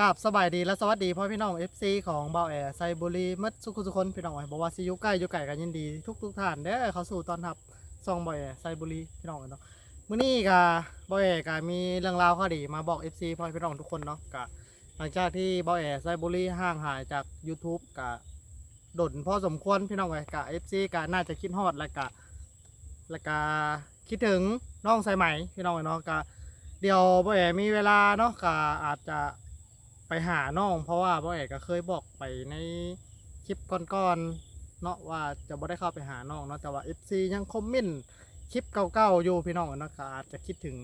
กราบสบายดีและสวัสดีพ่อพี่น้อง FC ของเบาแอร์ไซบุรีมัดสุขุสุคนพี่น้องเอ้ยบอกว่าสิยู่ใกล้ยู่ไกลกันยินดีทุกทุกท่านเด้อเขาสู่ตอนรับซองเบาแอร์ไซบุรีพี่น้องเอ้ยเนาะมื้อนี้ก็เบาแอร์ก็มีเรื่องราวข้อดีมาบอก FC พ่อพี่น้องทุกคนเนาะก็หลังจากที่เบาแอร์ไซบุรีห่างหายจาก YouTube ก็ดนพอสมควรพี่น้องเอ้ก็ FC ก็น่าจะคิดฮอดแล้วก็แล้วก็คิดถึงน้องสายไหมพี่น้องเอ้ยเนาะก็เดี๋ยวพ่อเอมีเวลาเนาะก็อาจจะ ไปหาน้อง เพราะว่าพ่อเอกก็เคยบอกไปในคลิปก่อนๆเนาะว่าจะบ่ได้เข้าไปหาน้องเนาะแต่ว่า FC ยังคอมเมนต์คลิปเก่าๆอยู่พี่น้องเนาะก็อาจจะคิดถึง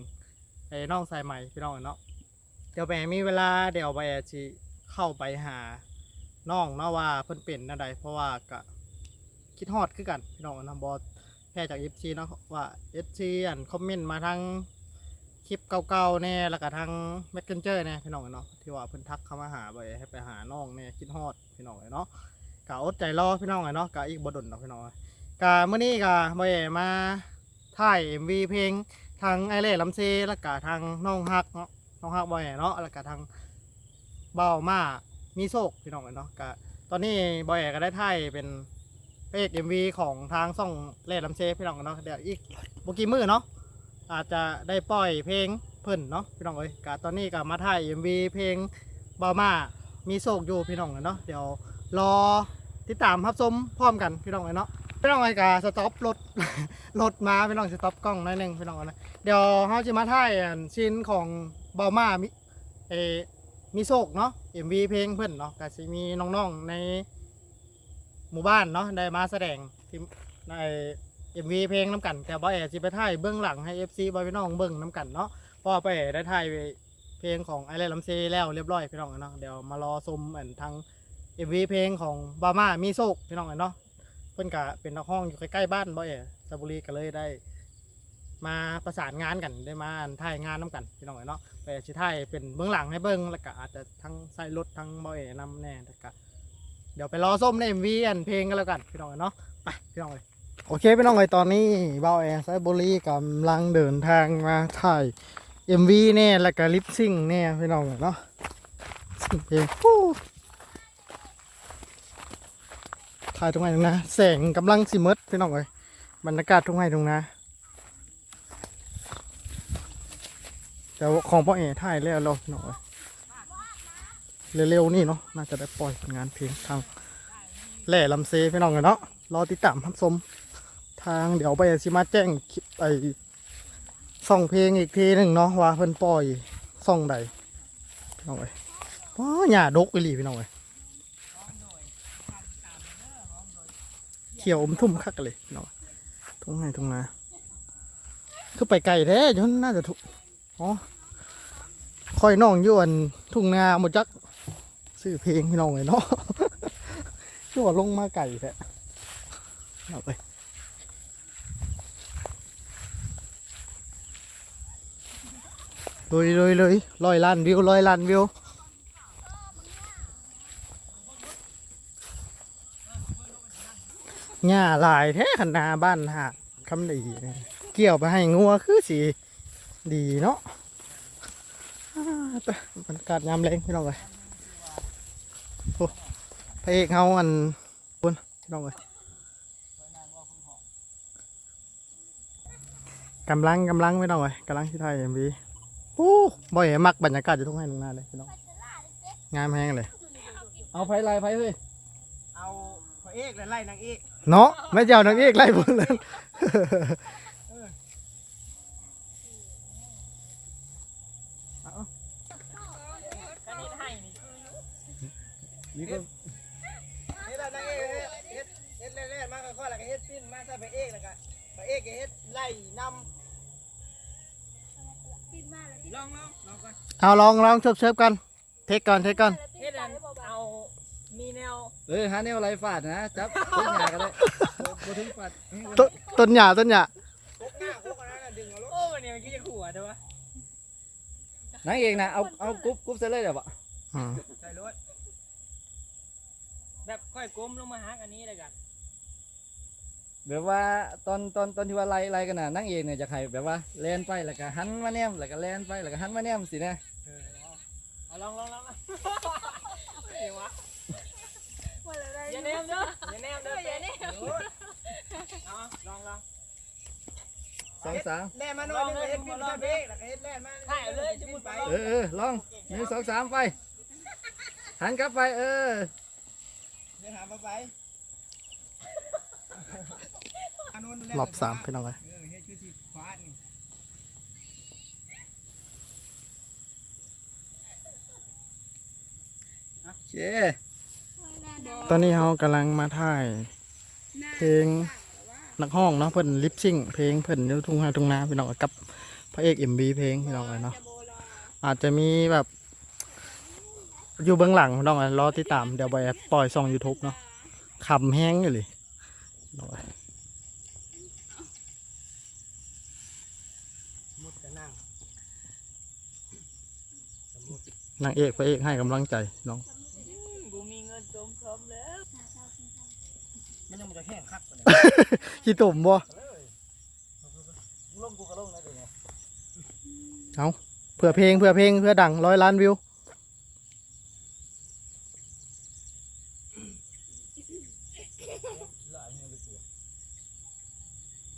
ไอ้น้องสายใหม่พี่น้องเนาะเดี๋ยวไปมีเวลาเดี๋ยวไปสิเข้าไปหาน้องเนาะว่าเพิ่นเป็นอะไรเพราะว่าก็คิดฮอดคือกันพี่น้องนะบ่แค่จาก FC เนาะว่า FC อันคอมเมนต์มาทาง คลิปเก่าๆแน่แล้วก็ทางแม s เ e นเจอร์แน่พี่น้องเนาะที่ว่าเพิ่นทักเข้ามาหาบ่อยให้ไปหาน้องแน่คิดฮอดพี่น้องเนาะกะอดใจรอพี่น้องเนาะกะอีกบ่ดนดอกพี่น้องกะมื้อนี้กะบ่อยมาถ่าย MV เพลงทางไอเล่ลำเซแล้วก็ทางน้องฮักเนาะน้องฮักบ่อยเนาะแล้วก็ทางเบามามีโศกพี่น้องเนาะกะตอนนี้บ่อยก็ได้ถ่ายเป็นเพลง MV ของทางซ่องเล่ลำเซพี่น้องเนาะเดี๋ยวอีกบ่กี่มื้อเนาะ อาจจะได้ปล่อยเพลงเพิ่นเนาะพี่น้องเอ้ยกะตอนนี้ก็มาถ่าย MV เพลงบามามีโศกอยู่พี่น้องเนาะเดี๋ยวรอติดตามรับชมพร้อมกันพี่น้องเอ้ยเนาะพี่น้องเอ้ยกะสต็อปรถรถมาพี่น้องสต็อปกล้องหน่อยนึงพี่น้องเอ้ยนะเดี๋ยวเฮาจะมาถ่ายชิ้นของบามามิเอมีโศกเนาะ MV เพลงเพิ่นเนาะก็สิมีน้องๆในหมู่บ้านเนาะได้มาแสดงที่ใน เอ็มวีเพลงน้ำกันแต่บ่แอสิไปถ่ายเบื้องหลังให้ FC บอยพี่น้องเบิ่งน้ำกันเนาะเพราะว่าไปได้ถ่ายเพลงของไอเลนลำเซแล้วเรียบร้อยพี่น้องเนาะเดี๋ยวมารอชมอันทาง MV เพลงของบาม่ามีโซกพี่น้องเนาะเพิ่อนกะเป็นนักห้องอยู่ใกล้ๆบ้านบ่แอสระบุรีก็เลยได้ มาประสานงานกันได้มาถ่ายงานน้ำกันพี่น้องเนาะไปสิถ่ายเป็นเบื้องหลังให้เบิ่งแล้วก็อาจจะทั้งใส่รถทั้งบ่แอนำแน่แต่ก็เดี๋ยวไปรอส้มใน MV อันเพลงกันแล้วกันพี่น้องเนาะไปพี่น้องเลย โอเคพี่น้องเลยตอนนี้เบาแอร์ไซบุรีกำลังเดินทางมาถ่าย MV เนี่ยแล้วก็ลิปซิงเนี่ยพี่น้องเนาะซิ่งเพลงถ่ายตรงไหนตรงนะแสงกำลังสิมืดพี่น้องเลยบรรยากาศตรงไหนตรงนะแต่ว่าของพ่อเอถ่ายแล้วเราพี่น้องเลยเร็วๆนี่เนาะน่าจะได้ปล่อยงานเพลงทางแหล่ลำเซพี่น้องเลยเนาะรอติดตามรับชม ทางเดี๋ยวไปสิมาแจ้งไอส่องเพลงอีกทีหนึ่งเนาะว่าเพิ่นปล่อยส่องใดพี่น้องเอ้ยว้าหญ้าดกอีหลีพี่น้องเอ้ยเขียวอมทุ่มคักเลยพี่น้องทุ่งไห้ทุ่งนาคือไปไกลแท้จนน่าจะทุกอ๋อคอยน้องยวนทุ่งนาหมดจักซื้อเพลงพี่น้องเลยเนาะชั่วลงมาไก่แท้เอาไป ลยเลยเลยร้อยล้านวิวร้อยล้านวิวหญ้าหลายแท้ขนาบ้านหาคำดีเกี่ยวไปให้งัวคือสีดีเนาะอ่าไปบรรยากาศยามแรงพี่น้องเลยโอ้พระเอกเฮาอันพี่น้องเอ้ยกำลังกำลังไม่ต้องเลยกำลังที่ไทยเอ็มวี โอ้บ่อยมักบรรยากาศจะทุ่งให้ตรงหน้าเลยพี่น้องงามแห้งเลย เอาไฟไล่ไฟเลยเอาพระเอกและไล่นางเอกเนาะไม่เจ้านางเอกไล่บนเลยนี่ก็นี่แหละนางเอกเฮ็ดเฮ็ดเล่นๆมาค่อยๆแล้วก็เฮ็ดปิ้นมาใส่พระเอกแล้วก็พระเอกก็เฮ็ดไล่นำ ลองลองลองก่อนเอาลองลองเชิบเชิบกัน เทคก่อนเทคก่อนเฮ็ดอันเอา มีแนวเอ้ยหาแนวไรฟาดนะจับต้นหญ้ากันเลยบ่ถึงฟาดต้นต้นหญ้าต้นหญ้าหน้าพกนะดึงเอาลูกโอ้วันนี้มันคิดจะขู่อะใช่ปะนางเอกนะเอาเอากรุ๊ปกรุ๊ปเสร็จเลยเดี๋ยวบ่อืมใส่รถแบบค่อยก้มลงมาหาอันนี้เลยกัน แบบว่าตอนตอนตอนที่ว่าไล่ไล่กันน่ะนางเอกเนี่ยจะใครแบบว่าแลนไปแล้วก็หันมาแนมแล้วก็แลนไปแล้วก็หันมาแนมสินะเอาลองลองลองลองอย่าแนมเด้ออย่าแนมเด้ออย่าแนมเอาลองลองสองสามแล่มาหน่อยนึงเฮ็ดปิ้นใส่ไปเอกแล้วก็เฮ็ดแล่มาถ่ายเลยจะมุดไปเออเออลองหนึ่งสองสามไปหันกลับไปเออเดี๋ยวถามมาไป รอบสามพี่น้องเอ้ยเออเฮ็ดคือสิฟ้ตอนนี้เรากำลังมาถ่ายเพลงนักห้องเนาะเพิ่อนลิปซิ่งเพลงเพิ่อนอยู่ทุ่งนาทุ่งนาพี่น้องกับพระเอก MV เพลงพี่น้องเอ้ยเนาะอาจจะมีแบบอยู่เบื้องหลังพี่น้องเอ้ยรอติดตามเดี๋ยวไปปล่อยช่อง YouTube เนาะขำแห้งอยู่เลยพี่น้องเอ้ย มุดก็นั่ง นางเอกพระเอกให้กำลังใจน้องกูมีเงินสมทบแล้วมันยังมันจะแห้งคักกว่านี้ขี้ตุ่มบ่ลงกูก็ลงนะเดี๋ยวนี้เพื่อเพลงเพื่อเพลงเพื่อดังร้อยล้านวิว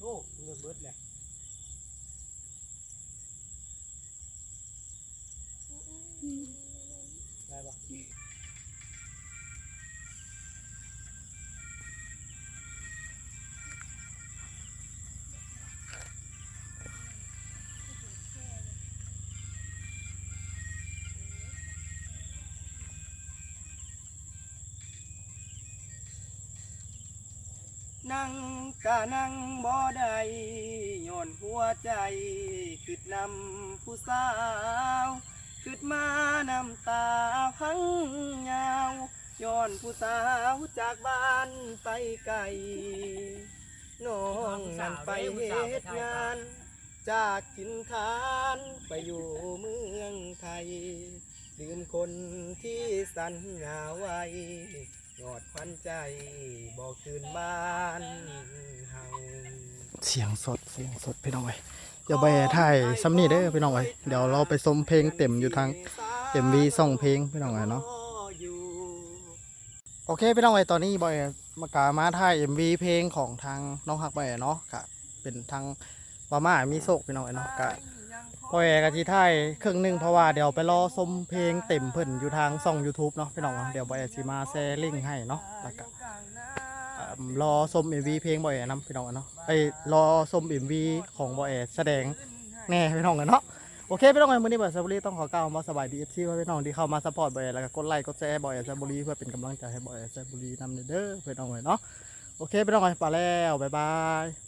โอ้เลือกเบิดเลย นั่งกะนั่งบ่ได้ย้อนหัวใจคิดนำผู้สาวคิดมานำตาพังยาวย้อนผู้สาวจากบ้านไปไกลน้องนั่นไปเฮ็ดงาน จากถิ่นฐานไปอยู่เมืองไทย ลืมคนที่สัญญาไว้ ยอดควันใจบอกคืนบ้านเฮาเสียงสดเสียงสดพี่น้องเอ้ยเดี๋ยวไปถ่ายซ้ำนี่เด้อพี่น้องเอ้เดี๋ยวเราไปชมเพลงเต็มอยู่ทาง MV ส่องเพลงพี่น้องเอ้เนาะโอเคพี่น้องเอ้ตอนนี้บอยมากามาถ่าย MV เพลงของทางน้องหักบอยเนาะกะเป็นทางบาม่ามีโศกพี่น้องเอ้เนาะกะ บอยกะที่ถ่ายครึ่งหนึ่งเพราะว่าเดี๋ยวไปรอชมเพลงเต็มเพิ่นอยู่ทางช่อง YouTube เนาะพี่น้องเนาะเดี๋ยวบอยสิมาแชร์ลิงก์ให้เนาะแล้วก็เอิ่มรอชม MV เพลงบอยนำพี่น้องเนาะไอ้ยรอชม MV ของบอยแสดงแน่พี่น้องเนาะโอเคพี่น้องเอ้ยมื้อนี้บอยซับบุรีต้องขอกล่าวมาสบายดี FC ไว้พี่น้องที่เข้ามาซัพพอร์ตบอยแล้วก็กดไลค์กดแชร์บอยซับบุรีเพื่อเป็นกำลังใจให้บอยซับบุรีนำเด้อพี่น้องเอ้ยเนาะโอเคพี่น้องเอ้ยไปแล้วบ๊ายบาย